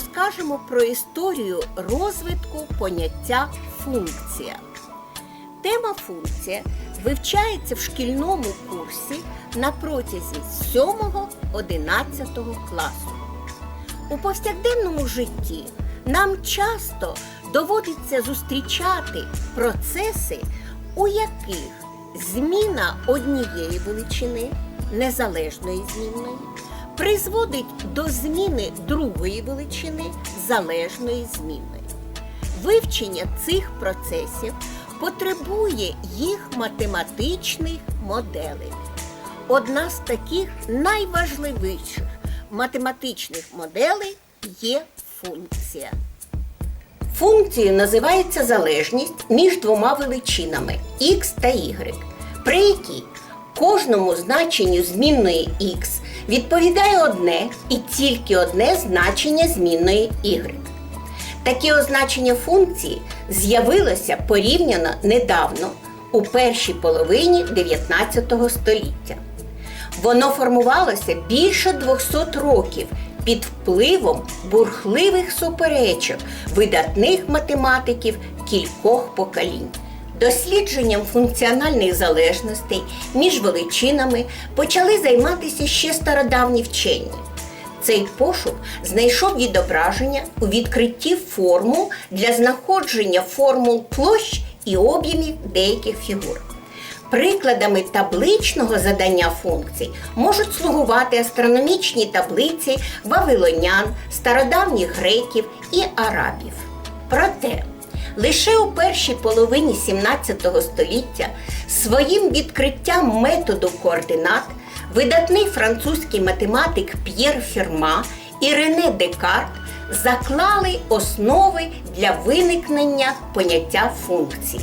Розкажемо про історію розвитку поняття функція. Тема функція вивчається в шкільному курсі на протязі 7-11 класу. У повсякденному житті нам часто доводиться зустрічати процеси, у яких зміна однієї величини незалежної змінної призводить до зміни другої величини залежної змінної. Вивчення цих процесів потребує їх математичних моделей. Одна з таких найважливіших математичних моделей є функція. Функцією називається залежність між двома величинами x та y, при якій кожному значенню змінної x відповідає одне і тільки одне значення змінної y. Таке означення функції з'явилося порівняно недавно у першій половині 19 століття. Воно формувалося більше 200 років під впливом бурхливих суперечок видатних математиків кількох поколінь. Дослідженням функціональних залежностей між величинами почали займатися ще стародавні вчені. Цей пошук знайшов відображення у відкритті формул для знаходження формул площ і об'ємів деяких фігур. Прикладами табличного задання функцій можуть слугувати астрономічні таблиці вавилонян, стародавніх греків і арабів. Проте лише у першій половині 17 століття своїм відкриттям методу координат видатний французький математик П'єр Ферма і Рене Декарт заклали основи для виникнення поняття функції.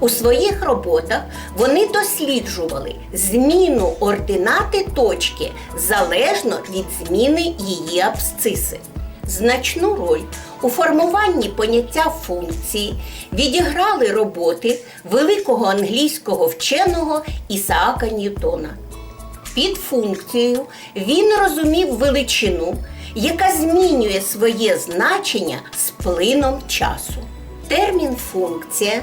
У своїх роботах вони досліджували зміну ординати точки залежно від зміни її абсциси. Значну роль у формуванні поняття функції відіграли роботи великого англійського вченого Ісаака Ньютона. Під функцією він розумів величину, яка змінює своє значення з плином часу. Термін функція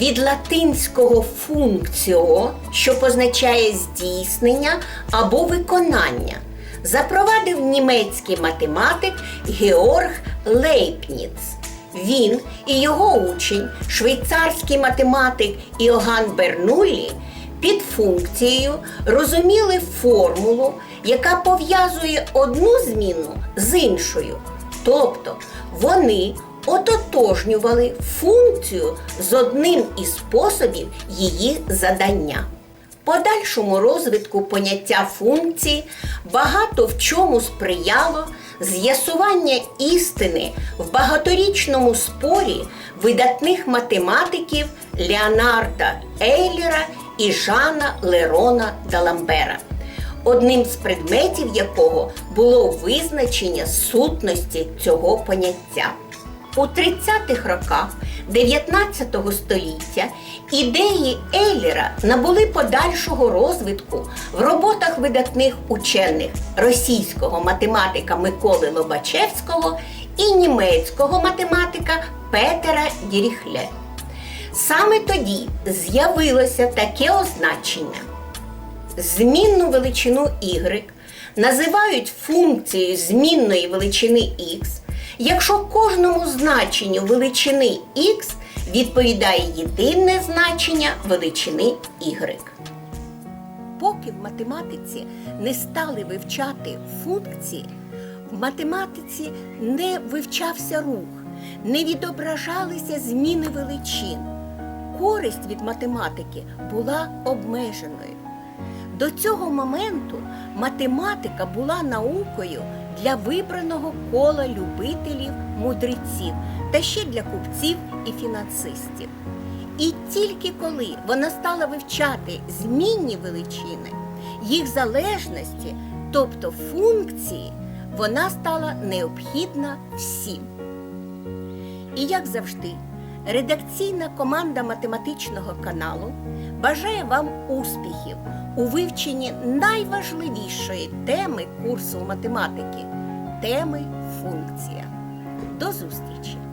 від латинського функціо, що позначає здійснення або виконання, запровадив німецький математик Георг Лейпніц. Він і його учень, швейцарський математик Іоганн Бернуллі, під функцією розуміли формулу, яка пов'язує одну зміну з іншою. Тобто вони ототожнювали функцію з одним із способів її задання. Подальшому розвитку поняття функції багато в чому сприяло з'ясування істини в багаторічному спорі видатних математиків Леонарда Ейлера і Жана Лерона Даламбера, одним з предметів якого було визначення сутності цього поняття. У 30-х роках 19 століття ідеї Ейлера набули подальшого розвитку в роботах видатних учених російського математика Миколи Лобачевського і німецького математика Петера Діріхле. Саме тоді з'явилося таке означення. Змінну величину y називають функцією змінної величини x, якщо кожному значенню величини x відповідає єдине значення величини y. Поки в математиці не стали вивчати функції, в математиці не вивчався рух, не відображалися зміни величин. Користь від математики була обмеженою. До цього моменту математика була наукою для вибраного кола любителів, мудреців та ще для купців і фінансистів. І тільки коли вона стала вивчати змінні величини, їх залежності, тобто функції, вона стала необхідна всім. І як завжди, редакційна команда математичного каналу бажає вам успіхів у вивченні найважливішої теми курсу математики теми функція. До зустрічі!